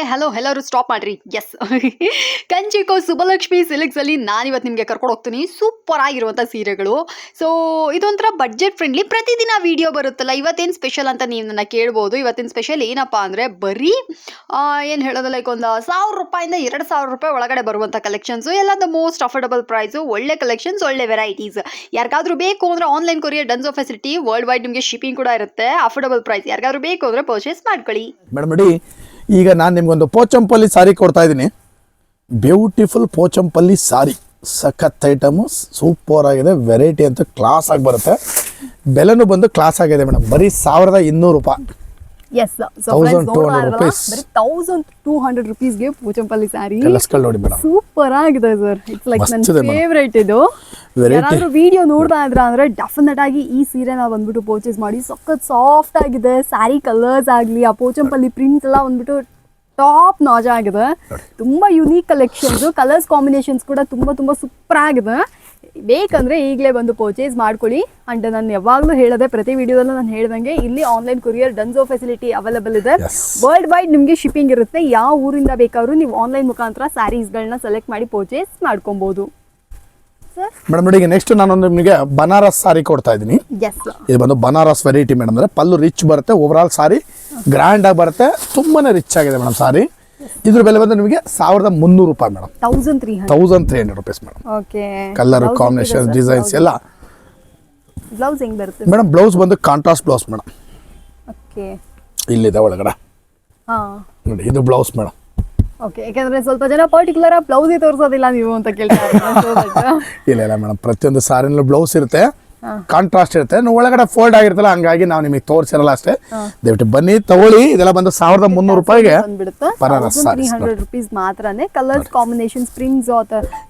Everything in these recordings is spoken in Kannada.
ಏ ಹಲೋ ಎಲ್ಲರೂ ಸ್ಟಾಪ್ ಮಾಡ್ರಿ. ಎಸ್ ಕಂಚಿಕೋ ಅಲ್ಲಿ ನಾನಿವತ್ತು ನಿಮಗೆ ಕರ್ಕೊಂಡು ಹೋಗ್ತೀನಿ. ಸೂಪರ್ ಆಗಿರುವಂಥ ಸೀರೆಗಳು. ಸೊ ಇದೊಂಥರ ಬಡ್ಜೆಟ್ ಫ್ರೆಂಡ್ಲಿ ಪ್ರತಿದಿನ ವಿಡಿಯೋ ಬರುತ್ತಲ್ಲ, ಇವತ್ತೇನು ಸ್ಪೆಷಲ್ ಅಂತ ನೀವು ನನ್ನ ಕೇಳ್ಬೋದು. ಇವತ್ತಿನ ಸ್ಪೆಷಲ್ ಏನಪ್ಪ ಅಂದರೆ ಬರೀ ಏನು ಹೇಳೋದು ಲೈಕ್ ಒಂದು ಸಾವಿರ ರೂಪಾಯಿಂದ ಎರಡು ಸಾವಿರ ರೂಪಾಯಿ ಒಳಗಡೆ ಬರುವಂಥ ಕಲೆಕ್ಷನ್ಸು ಎಲ್ಲ ದ ಮೋಸ್ಟ್ ಅಫೋರ್ಡಬಲ್ ಪ್ರೈಸು ಒಳ್ಳೆ ಕಲೆಕ್ಷನ್ಸ್ ಒಳ್ಳೆ ವೆರೈಟೀಸ್ ಯಾರಿಗಾದ್ರೂ ಬೇಕು ಅಂದರೆ online courier Dunzo facility world wide ನಿಮಗೆ ಶಿಪ್ಪಿಂಗ್ ಕೂಡ ಇರುತ್ತೆ. ಅಫೋರ್ಡಬಲ್ ಪ್ರೈಸ್ ಯಾರಿಗಾದ್ರೂ ಬೇಕು ಅಂದರೆ ಪರ್ಚೇಸ್ ಮಾಡ್ಕೊಳ್ಳಿ. ಮೇಡಮ್ ಈಗ ನಾನು ನಿಮಗೊಂದು ಪೋಚಂಪಲ್ಲಿ ಸಾರಿ ಕೊಡ್ತಾ ಇದ್ದೀನಿ. Beautiful Pochampally sari. ಸಖತ್ ಐಟಮು ಸೂಪರ್ ಆಗಿದೆ ವೆರೈಟಿ ಅಂತ ಕ್ಲಾಸ್ ಆಗಿ ಬರುತ್ತೆ. ಬೆಲೆನೂ ಬಂದು ಕ್ಲಾಸ್ ಆಗಿದೆ ಮೇಡಮ್. ಬರೀ ಸಾವಿರದ ಇನ್ನೂರು ರೂಪಾಯಿ. Yes 1200 rupees. ಬರೀ ತೌಸಂಡ್ ಟೂ ಹಂಡ್ರೆಡ್ ರುಪೀಸ್ಗೆ ಪೂಚಂಪಲ್ಲಿ ಸ್ಯಾರಿ ಕೆಲಸಗಳು ನೋಡಿ ಮೇಡಮ್. ಸೂಪರ್ ಆಗಿದೆ ಸರ್ ಇಟ್ಸ್ ಲೈಕ್ ನನ್ನ ಫೇವ್ರೇಟ್ ಇದು. ಯಾರಾದ್ರೂ ವಿಡಿಯೋ ನೋಡ್ತಾ ಇದ್ರ ಅಂದ್ರೆ ಡೆಫಿನೆಟ್ ಆಗಿ ಈ ಸೀರೆನ ಬಂದ್ಬಿಟ್ಟು ಪರ್ಚೇಸ್ ಮಾಡಿ. ಸಖತ್ ಸಾಫ್ಟ್ ಆಗಿದೆ ಸ್ಯಾರಿ ಕಲರ್ಸ್ ಆಗಲಿ ಆ ಪೋಚಂಪಲ್ಲಿ ಪ್ರಿಂಟ್ ಎಲ್ಲ ಬಂದ್ಬಿಟ್ಟು ಟಾಪ್ ನಾಜ್ ಆಗಿದೆ. ತುಂಬಾ ಯುನೀಕ್ ಕಲೆಕ್ಷನ್ಸ್ ಕಲರ್ಸ್ ಕಾಂಬಿನೇಷನ್ಸ್ ಕೂಡ ತುಂಬಾ ತುಂಬಾ ಸೂಪರ್ ಆಗಿದೆ. ಬೇಕಂದ್ರೆ ಈಗಲೇ ಬಂದು ಪರ್ಚೇಸ್ ಮಾಡ್ಕೊಳ್ಳಿ. ಅಂಡ್ ನಾನು ಯಾವಾಗಲೂ ಹೇಳದೆ ಪ್ರತಿ ವಿಡಿಯೋದಲ್ಲೂ ನಾನು ಹೇಳ್ದಂಗೆ ಇಲ್ಲಿ online courier Dunzo facility available ಇದೆ. ವರ್ಲ್ಡ್ ವೈಡ್ ನಿಮಗೆ ಶಿಪ್ಪಿಂಗ್ ಇರುತ್ತೆ. ಯಾವ ಊರಿಂದ ಬೇಕಾದ್ರೂ ನೀವು ಆನ್ಲೈನ್ ಮುಖಾಂತರ ಸ್ಯಾರೀಸ್ಗಳನ್ನ ಸೆಲೆಕ್ಟ್ ಮಾಡಿ ಪರ್ಚೇಸ್ ಮಾಡ್ಕೊಬೋದು. ಸರ್ ಮೇಡಮ್ ನೋಡಿ ಈಗ ನೆಕ್ಸ್ಟ್ ನಾನೊಂದು ನಿಮಗೆ ಬನಾರಸ್ ಸಾರಿ ಕೊಡ್ತಾ ಇದ್ದೀನಿ. ಇದು ಬಂದು ಬನಾರಸ್ ವೆರೈಟಿ ಮೇಡಮ್ ಅಂದರೆ ಪಲ್ಲು ರಿಚ್ ಬರುತ್ತೆ ಓವರಾಲ್ ಸಾರಿ ಗ್ರ್ಯಾಂಡ್ ಆಗಿ ಬರುತ್ತೆ ತುಂಬಾನೇ ರಿಚ್ ಆಗಿದೆ ಮೇಡಮ್ ಸಾರಿ ಇದ್ರ ಬೆಲೆ ಬಂದು ನಿಮಗೆ ಸಾವಿರದ ಮುನ್ನೂರು ರೂಪಾಯಿ madam. Thousand three hundred thousand three hundred rupees madam. Okay colour combination designs ಎಲ್ಲ. ಬ್ಲೌಸ್ ಹೆಂಗ್ ಬರುತ್ತೆ ಮೇಡಮ್ ಬ್ಲೌಸ್ ಬಂದು ಕಾಂಟ್ರಾಸ್ಟ್ ಬ್ಲೌಸ್ ಮೇಡಮ್. ಓಕೆ ಇಲ್ಲಿದೆ ಒಳಗಡೆ. ಹಾ. ನೋಡಿ ಇದು ಬ್ಲೌಸ್ ಮೇಡಮ್. ಓಕೆ ಯಾಕಂದ್ರೆ ಸ್ವಲ್ಪ ಜನ ಪರ್ಟಿಕ್ಯುಲರ್ ಬ್ಲೌಸೇ ತೋರಿಸೋದಿಲ್ಲ ನೀವು ಅಂತ ಕೇಳ್ತಾ ಇಲ್ಲ ಇಲ್ಲ ಮೇಡಮ್. ಪ್ರತಿಯೊಂದು ಸಾರಿನಲ್ಲೂ ಬ್ಲೌಸ್ ಇರುತ್ತೆ. ಕಾಂಟ್ರಾಸ್ಟ್ ಇರುತ್ತೆ. ಒಳಗಡೆ ಫೋಲ್ಡ್ ಆಗಿರ್ತಲ್ಲ ಹಂಗಾಗಿ ನಾವು ನಿಮಗೆ ತೋರಿಸಿರಲ್ಲ ಅಷ್ಟೇ. ದಯವಿಟ್ಟು ಬನ್ನಿ ತಗೊಳ್ಳಿ. ಇದೆಲ್ಲ ಬಂದು ಸಾವಿರದ ಮುನ್ನೂರು ರೂಪಾಯಿಗೆ ಹಂಡ್ರೆಡ್ ರುಪೀಸ್ ಮಾತ್ರನೇ. ಕಲರ್ಸ್ ಕಾಂಬಿನೇಷನ್ ಸ್ಪ್ರಿಂಗ್ಸ್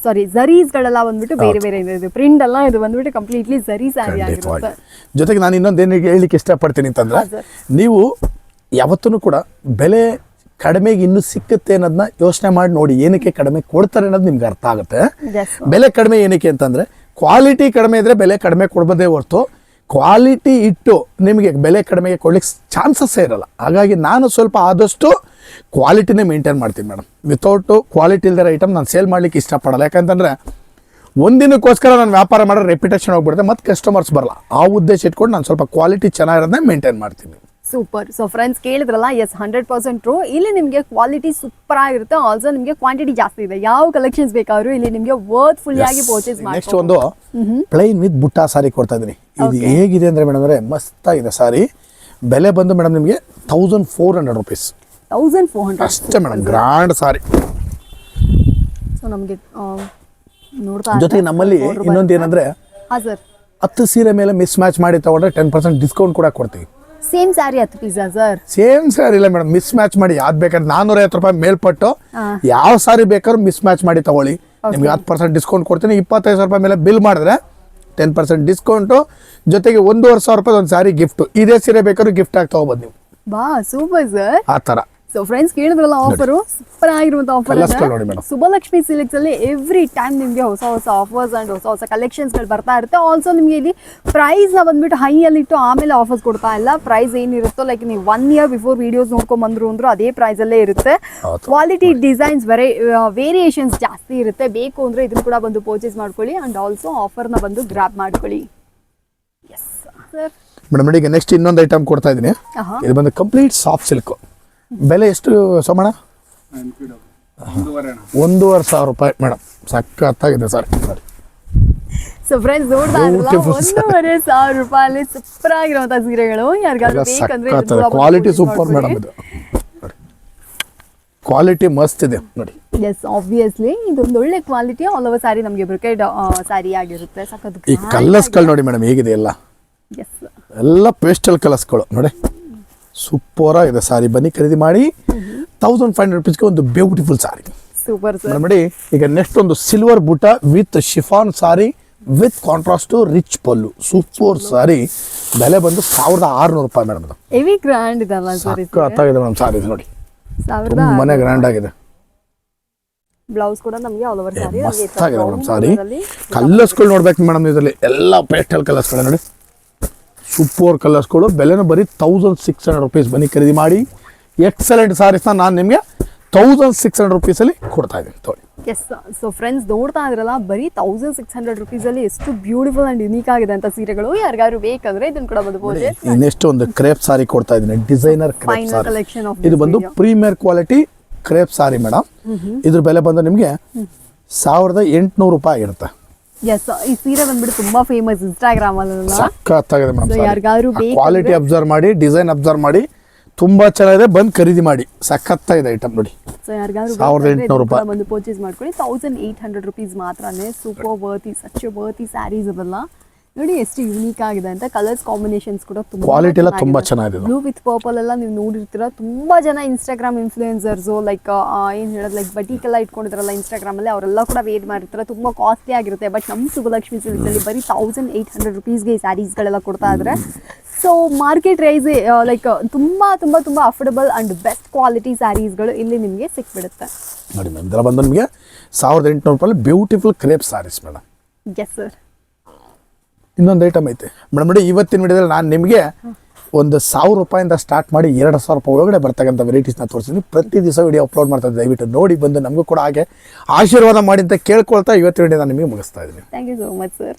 ಸಾರಿ ಝರೀಸ್ಗಳೆಲ್ಲ ಬಂದ್ಬಿಟ್ಟು ಬೇರೆ ಬೇರೆ ಇದೆ. ಪ್ರಿಂಟ್ ಎಲ್ಲ ಇದು ಬಂದ್ಬಿಟ್ಟು ಕಂಪ್ಲೀಟ್ಲಿ ಜರಿ ಸ್ಯಾರಿ ಖಂಡಿತವಾಗಿ. ಆಗಿರುತ್ತೆ. ಜೊತೆಗೆ ನಾನು ಇನ್ನೊಂದು ಏನು ಹೇಳಲಿಕ್ಕೆ ಇಷ್ಟಪಡ್ತೀನಿ ಅಂತಂದ್ರೆ ನೀವು ಯಾವತ್ತೂ ಕೂಡ ಬೆಲೆ ಕಡಿಮೆಗೆ ಇನ್ನು ಸಿಕ್ಕುತ್ತೆ ಅನ್ನೋದನ್ನ ಯೋಚನೆ ಮಾಡಿ ನೋಡಿ ಏನಕ್ಕೆ ಕಡಿಮೆ ಕೊಡ್ತಾರೆ ಅನ್ನೋದು ನಿಮ್ಗೆ ಅರ್ಥ ಆಗುತ್ತೆ. ಬೆಲೆ ಕಡಿಮೆ ಏನಕ್ಕೆ ಅಂತಂದ್ರೆ ಕ್ವಾಲಿಟಿ ಕಡಿಮೆ ಇದ್ರೆ ಬೆಲೆ ಕಡಿಮೆ ಕೊಡ್ಬೋದೇ ಹೊರ್ತು ಕ್ವಾಲಿಟಿ ಇಟ್ಟು ನಿಮಗೆ ಬೆಲೆ ಕಡಿಮೆಗೆ ಕೊಡ್ಲಿಕ್ಕೆ ಚಾನ್ಸಸ್ಸೇ ಇರಲ್ಲ. ಹಾಗಾಗಿ ನಾನು ಸ್ವಲ್ಪ ಆದಷ್ಟು ಕ್ವಾಲಿಟಿನೇ ಮೇಂಟೈನ್ ಮಾಡ್ತೀನಿ ಮೇಡಮ್. ವಿತೌಟು ಕ್ವಾಲಿಟಿ ಇಲ್ದಿರೋ ಐಟಮ್ ನಾನು ಸೇಲ್ ಮಾಡ್ಲಿಕ್ಕೆ ಇಷ್ಟಪಡಲ್ಲ. ಯಾಕಂತಂದರೆ ಒಂದಿನಕ್ಕೋಸ್ಕರ ನಾನು ವ್ಯಾಪಾರ ಮಾಡೋ ರೆಪ್ಯುಟೇಷನ್ ಹೋಗ್ಬಿಡುತ್ತೆ, ಮತ್ತು ಕಸ್ಟಮರ್ಸ್ ಬರಲ್ಲ. ಆ ಉದ್ದೇಶ ಇಟ್ಕೊಂಡು ನಾನು ಸ್ವಲ್ಪ ಕ್ವಾಲಿಟಿ ಚೆನ್ನಾಗಿರೋದನ್ನ ಮೇಂಟೈನ್ ಮಾಡ್ತೀನಿ. ಸೂಪರ್ ಸೊ ಫ್ರೆಂಡ್ಸ್ ಕೇಳಿದ್ರಲ್ಲ? ಎಸ್ ಹಂಡ್ರೆಡ್ ಪರ್ಸೆಂಟ್ ಟ್ರೂ ಇಲ್ಲಿ ನಿಮಗೆ ಕ್ವಾಲಿಟಿ ಸೂಪರ್ ಆಗಿರುತ್ತೆ. ಆಲ್ಸೋ ನಿಮಗೆ ಕ್ವಾಂಟಿಟಿ ಜಾಸ್ತಿ ಇದೆ. ಯಾವ ಕಲೆಕ್ಷನ್ಸ್ ಬೇಕಾದ್ರೂ ಇಲ್ಲಿ ನಿಮಗೆ ವರ್ತ್ ಫುಲ್ ಆಗಿ ಪರ್ಚೇಸ್ ನೆಕ್ಸ್ಟ್ ಒಂದು ಪ್ಲೈನ್ ವಿತ್ ಬುಟ್ಟ ಸಾರಿ ಕೊಡ್ತಾ ಇದ್ದೀನಿ. ಇದು ಹೇಗಿದೆ ಅಂದ್ರೆ ಮೇಡಮ್ ಅಂದ್ರೆ ಮಸ್ತಾಗಿದೆ ಸಾರಿ ಬೆಲೆ ಬಂದು ಮೇಡಮ್ ನಿಮಗೆ thousand four hundred rupees thousand four hundred ಅಷ್ಟೇ ಮೇಡಮ್ ಗ್ರ್ಯಾಂಡ್ ಸಾರಿ ಸೊ ನಮಗೆ ನೋಡ್ತಾ ಜೊತೆಗೆ ನಮ್ಮಲ್ಲಿ ಇನ್ನೊಂದು ಏನಂದ್ರೆ ಹಾಂ ಸರ್ ಹತ್ತು ಸೀರೆ ಮೇಲೆ ಮಿಸ್ ಮ್ಯಾಚ್ ಮಾಡಿ ತಗೊಂಡ್ರೆ ಟೆನ್ ಪರ್ಸೆಂಟ್ ಡಿಸ್ಕೌಂಟ್ ಕೂಡ ಕೊಡ್ತೀವಿ. ಸೇಮ್ ಸ್ಯಾರಿ ಹತ್ತು ಪೀಸಾ ಸರ್ ಸೇಮ್ ಸ್ಯಾರಿ ಇಲ್ಲ ಮೇಡಮ್ ಮಿಸ್ ಮ್ಯಾಚ್ ಮಾಡಿ ಯಾವ್ದು ಬೇಕಾದ್ರೆ ನಾನ್ನೂರ ಐವತ್ತು ರೂಪಾಯಿ ಮೇಲ್ಪಟ್ಟು. ಯಾವ ಸಾರಿ ಬೇಕಾದ್ರೂ ಮಿಸ್ ಮ್ಯಾಚ್ ಮಾಡಿ ತಗೊಳ್ಳಿ. ನಿಮ್ಗೆ ಹತ್ತು ಪರ್ಸೆಂಟ್ ಡಿಸ್ಕೌಂಟ್ ಕೊಡ್ತೀನಿ. ಇಪ್ಪತ್ತೈದು ಸಾವಿರ ರೂಪಾಯಿ ಮೇಲೆ ಬಿಲ್ ಮಾಡಿದ್ರೆ ಟೆನ್ ಪರ್ಸೆಂಟ್ ಡಿಸ್ಕೌಂಟು ಜೊತೆಗೆ ಒಂದೂವರೆ ಸಾವಿರ ರೂಪಾಯಿ ಒಂದು ಸಾರಿ ಗಿಫ್ಟ್ ಇದೇ ಸೀರೆ ಬೇಕಾದ್ರೂ ಗಿಫ್ಟ್ ಆಗಿ ತಗೋಬಹುದು ನೀವು. ಬಾ ಸೂಪರ್ ಸರ್ ಆ ಥರ. ಸೊ ಫ್ರೆಂಡ್ಸ್ ಕೇಳಿದ್ರಲ್ಲ ಆಫರು ಸೂಪರ್ ಆಗಿರುವಂತ ಆಫರ್ ನೋಡಿ ಸಿಲ್ಕ್ಸ್ ಅಲ್ಲಿ ಎವ್ರಿ ಟೈಮ್ ನಿಮಗೆ ಹೊಸ ಹೊಸ ಆಫರ್ಸ್ ಅಂಡ್ ಹೊಸ ಹೊಸ ಕಲೆಕ್ಷನ್ಸ್ಗಳು ಬರ್ತಾ ಇರುತ್ತೆ. ಆಲ್ಸೋ ನಿಮಗೆ ಇಲ್ಲಿ ಪ್ರೈಸ್ನ ಬಂದ್ಬಿಟ್ಟು ಹೈ ಅಲ್ಲಿ ಇಟ್ಟು ಆಮೇಲೆ ಆಫರ್ಸ್ ಕೊಡ್ತಾ ಇಲ್ಲ. ಪ್ರೈಸ್ ಏನಿರುತ್ತೋ ಲೈಕ್ ನೀವು ಒನ್ ಇಯರ್ ಬಿಫೋರ್ ವಿಡಿಯೋಸ್ ನೋಡ್ಕೊಂಡ್ ಬಂದ್ರು ಅಂದ್ರೂ ಅದೇ ಪ್ರೈಸ್ ಅಲ್ಲೇ ಇರುತ್ತೆ. ಕ್ವಾಲಿಟಿ ಡಿಸೈನ್ಸ್ ವೆರೈ ವೇರಿಯೇಷನ್ಸ್ ಜಾಸ್ತಿ ಇರುತ್ತೆ. ಬೇಕು ಅಂದ್ರೆ ಇದನ್ನು ಕೂಡ ಬಂದು ಪರ್ಚೇಸ್ ಮಾಡ್ಕೊಳ್ಳಿ. ಅಂಡ್ ಆಲ್ಸೋ ಆಫರ್ನ ಬಂದು ಗ್ರಾಪ್ ಮಾಡ್ಕೊಳ್ಳಿ. ಎಸ್ ಸರ್ ಮೇಡಮ್ ಈಗ ನೆಕ್ಸ್ಟ್ ಇನ್ನೊಂದು ಐಟಮ್ ಕೊಡ್ತಾ ಇದ್ದೀನಿ. ಇದು ಬಂದು ಕಂಪ್ಲೀಟ್ ಸಾಫ್ಟ್ ಸಿಲ್ಕ್ ಬೆಲೆ ಎಷ್ಟು ಸೋಮಣ್ಣ? ಒಂದೂವರೆ ಸಾವಿರ ರೂಪಾಯಿ ಮೇಡಮ್ ಸಖತ್ತಾಗಿದೆ ಸರ್. ಸರಿ ಸೊ ಫ್ರೆಂಡ್ಸ್ ನೋಡ್ತಾ. ಒಂದೂವರೆ ಸಾವಿರ ರೂಪಾಯಿ ಸೂಪರ್ ಆಗಿರುವಂತಹ ಸೀರೆಗಳು. ಯಾರಿಗಾದ್ರೂ ಬೇಕಂದ್ರೆ ಕ್ವಾಲಿಟಿ ಸೂಪರ್ ಮೇಡಮ್ ಇದು. ಕ್ವಾಲಿಟಿ ಮಸ್ತ್ ಇದೆ. ನೋಡಿ. ಎಸ್ ಆಬ್ವಿಯಸ್ಲಿ ಇದೊಂದು ಒಳ್ಳೆ ಕ್ವಾಲಿಟಿ ಆಲ್ ಓವರ್ ಸಾರಿ ನಮಗೆ ಬ್ರೊಕೆಡ್ ಸಾರಿ ಆಗಿರುತ್ತೆ. ಸಖತ್ ಈ ಕಲರ್ಸ್ಗಳು ನೋಡಿ ಮೇಡಮ್ ಹೇಗಿದೆ ಎಲ್ಲ? ಎಸ್ ಎಲ್ಲ ಪೇಸ್ಟಲ್ ಕಲರ್ಸ್ಗಳು ನೋಡಿ. ಸೂಪರ್ ಆಗಿದೆ ಸಾರಿ. ಬನ್ನಿ ಖರೀದಿ ಮಾಡಿ. ತೌಸಂಡ್ ಫೈವ್ ಹಂಡ್ರೆಡ್ ರುಪೀಸ್ಗೆ ಒಂದು ಬ್ಯೂಟಿಫುಲ್ ಸಾರಿ. ಸೂಪರ್ ಸರ್ ನೋಡಿ ಈಗ ನೆಕ್ಸ್ಟ್ ಒಂದು ಸಿಲ್ವರ್ ಬೂಟ with chiffon sari with contrast rich pallu. Super sari. ಬೆಲೆ ಬಂದು ಸಾವಿರದ ಆರುನೂರು ರೂಪಾಯಿ ಮೇಡಮ್ ಇದು. ಹೆವಿ ಗ್ರ್ಯಾಂಡ್ ಇದಲ್ಲ ಸರ್ ಸಖತ್ತಾಗಿದೆ ಮೇಡಮ್ ಸಾರಿ ಇದು ನೋಡಿ. ಮನೆ ತುಂಬಾನೇ ಗ್ರ್ಯಾಂಡ್ ಆಗಿದೆ. ಬ್ಲೌಸ್ ಕೂಡ ನಮಗೆ ಆಲ್ ಓವರ್ ಸಾರಿ ಮಸ್ತ್ ಆಗಿದೆ ಮೇಡಮ್ ಸಾರಿ. ಕಲರ್ಸ್ಗಳು ನೋಡ್ಬೇಕು ಮೇಡಮ್ ಇದರಲ್ಲಿ. ಎಲ್ಲ ಪೇಸ್ಟಲ್ ಕಲರ್ಸ್ಗಳು ನೋಡಿ. ಸೂಪರ್ ಕಲರ್ಸ್ಗಳು ಬೆಲೆನೂ ಬರೀ ತೌಸಂಡ್ ಸಿಕ್ಸ್ ಹಂಡ್ರೆಡ್ ರುಪೀಸ್ ಬನ್ನಿ ಖರೀದಿ ಮಾಡಿ. ಎಕ್ಸಲೆಂಟ್ ಸಾರೀಸ್ನ ನಾನು ನಿಮಗೆ ತೌಸಂಡ್ ಸಿಕ್ಸ್ ಹಂಡ್ರೆಡ್ ರುಪೀಸಲ್ಲಿ ಕೊಡ್ತಾ ಇದ್ದೀನಿ ತೋರಿ ಎಸ್ ಸೊ ಫ್ರೆಂಡ್ಸ್ ನೋಡ್ತಾ ಇದ್ರಲ್ಲ ಬರೀ ತೌಸಂಡ್ ಸಿಕ್ಸ್ ಹಂಡ್ರೆಡ್ ರುಪೀಸಲ್ಲಿ ಎಷ್ಟು ಬ್ಯೂಟಿಫುಲ್ ಆ್ಯಂಡ್ ಯುನೀಕ್ ಆಗಿದೆ ಅಂತ ಸೀರೆಗಳು. ಯಾರಿಗಾದ್ರು ಬೇಕಂದ್ರೆ ಇದನ್ನು ಕೂಡ ಬದಬಹುದು ಇನ್ನೆಷ್ಟು ಒಂದು ಕ್ರೇಪ್ ಸಾರಿ ಕೊಡ್ತಾ ಇದ್ದೀನಿ. ಡಿಸೈನರ್ ಕ್ರೇಪ್ ಸಾರಿ ಇದು ಬಂದು premier quality crepe sari madam ಇದ್ರ ಬೆಲೆ ಬಂದು ನಿಮಗೆ ಸಾವಿರದ ಎಂಟುನೂರು ರೂಪಾಯಿ ಆಗಿರುತ್ತೆ ಎಸ್ ಈ ಸೀರೆ ಬಂದ್ಬಿಟ್ಟು ತುಂಬಾ ಫೇಮಸ್ ಇನ್ಸ್ಟಾಗ್ರಾಮ್ ಅಲ್ಲ ಸಖತ್ತಾಗಿದೆ ಮೇಡಮ್ ಯಾರಿಗಾದ್ರೂ ಕ್ವಾಲಿಟಿ ಅಬ್ಸರ್ವ್ ಮಾಡಿ ಡಿಸೈನ್ ಅಬ್ಸರ್ವ್ ಮಾಡಿ ತುಂಬಾ ಚೆನ್ನಾಗಿದೆ. ಬಂದು ಖರೀದಿ ಮಾಡಿ. ಸಖತ್ತಾಗಿದೆ ಐಟಮ್ ನೋಡಿ. ಸೊ ಯಾರಿಗಾದ್ರು ಸಾವಿರದ ಎಂಟ್ನೂರು ರೂಪಾಯಿ. ಬಂದು ಪರ್ಚೇಸ್ ಮಾಡ್ಕೊಳ್ಳಿ. ತೌಸಂಡ್ ಏಟ್ ಹಂಡ್ರೆಡ್ ರುಪೀಸ್ ಮಾತ್ರನೇ super worthy such worthy saris ಅವೆಲ್ಲ ನೋಡಿ ಎಷ್ಟು ಯೂನಿಕ್ ಆಗಿದೆ ಅಂತ ಕಲರ್ಸ್ ಕಾಂಬಿನೇಷನ್ಸ್ ಕೂಡ ತುಂಬಾ Quality ಎಲ್ಲ ತುಂಬಾ ಚೆನ್ನಾಗಿದೆ. ಬ್ಲೂ ವಿತ್ ಪರ್ಪಲ್ ಎಲ್ಲ ನೀವು ನೋಡಿರ್ತೀರ? ತುಂಬಾ ಜನ ಇನ್ಸ್ಟಾಗ್ರಾಮ್ ಇನ್ಫ್ಲೂಯೆನ್ಸರ್ಸು ಲೈಕ್ ಏನು ಹೇಳೋದು ಲೈಕ್ ಬಟೀಕ್ ಎಲ್ಲ ಇಟ್ಕೊಂಡಿದ್ರಲ್ಲ ಇನ್ಸ್ಟಾಗ್ರಾಮ್ ಅಲ್ಲಿ ಅವರೆಲ್ಲ ಕೂಡ ವೇಟ್ ಮಾಡಿರ್ತಾರೆ. ತುಂಬಾ ಕಾಸ್ಟ್ಲಿ ಆಗಿರುತ್ತೆ. ಬಟ್ ನಮ್ಮ ಸುಭಲಕ್ಷ್ಮಿ ಸಿಲ್ಕ್ಸ್ ಅಲ್ಲಿ ಬರೀ ತೌಸಂಡ್ ಏಯ್ಟ್ ಹಂಡ್ರೆಡ್ ರುಪೀಸ್ಗೆ ಸ್ಯಾರೀಸ್ ಗಳೆಲ್ಲ ಕೊಡ್ತಾ ಇದ್ದಾರೆ ಸೊ ಮಾರ್ಕೆಟ್ ರೈಸ್ ಲೈಕ್ ತುಂಬಾ ತುಂಬಾ ತುಂಬಾ ಅಫೋರ್ಡಬಲ್ ಅಂಡ್ ಬೆಸ್ಟ್ ಕ್ವಾಲಿಟಿ ಸ್ಯಾರೀಸ್ಗಳು ಇಲ್ಲಿ ನಿಮಗೆ ಸಿಕ್ಬಿಡುತ್ತೆ. ನೋಡಿ ಮ್ಯಾಮ್ ಇದೆಲ್ಲ ಬಂದು ನಿಮಗೆ ಸಾವಿರದ ಎಂಟುನೂರು ರೂಪಾಯಿ beautiful crepe saris madam yes sir ಇನ್ನೊಂದು ಐಟಮ್ ಐತೆ. ಮೇಡಮ್, ನೋಡಿ ಇವತ್ತಿನ ವಿಡಿಯೋದಲ್ಲಿ ನಾನು ನಿಮಗೆ ಒಂದು ಸಾವಿರ ರೂಪಾಯಿಂದ ಸ್ಟಾರ್ಟ್ ಮಾಡಿ ಎರಡು ಸಾವಿರ ರೂಪಾಯಿ ಒಳಗಡೆ ಬರ್ತಕ್ಕಂಥ ವೆರೈಟೀಸ್ನ ತೋರಿಸ್ತೀನಿ. ಪ್ರತಿ ದಿವಸ ವಿಡಿಯೋ ಅಪ್ಲೋಡ್ ಮಾಡ್ತಾ ದಯವಿಟ್ಟು ನೋಡಿ ಬಂದು ನಮಗೂ ಕೂಡ ಹಾಗೆ ಆಶೀರ್ವಾದ ಮಾಡಿ ಅಂತ ಕೇಳ್ಕೊಳ್ತಾ ಇವತ್ತಿನ ವಿಡಿಯೋ ನಾನು ನಿಮಗೆ ಮುಗಿಸ್ತಾ ಇದ್ದೀನಿ. Thank you so much sir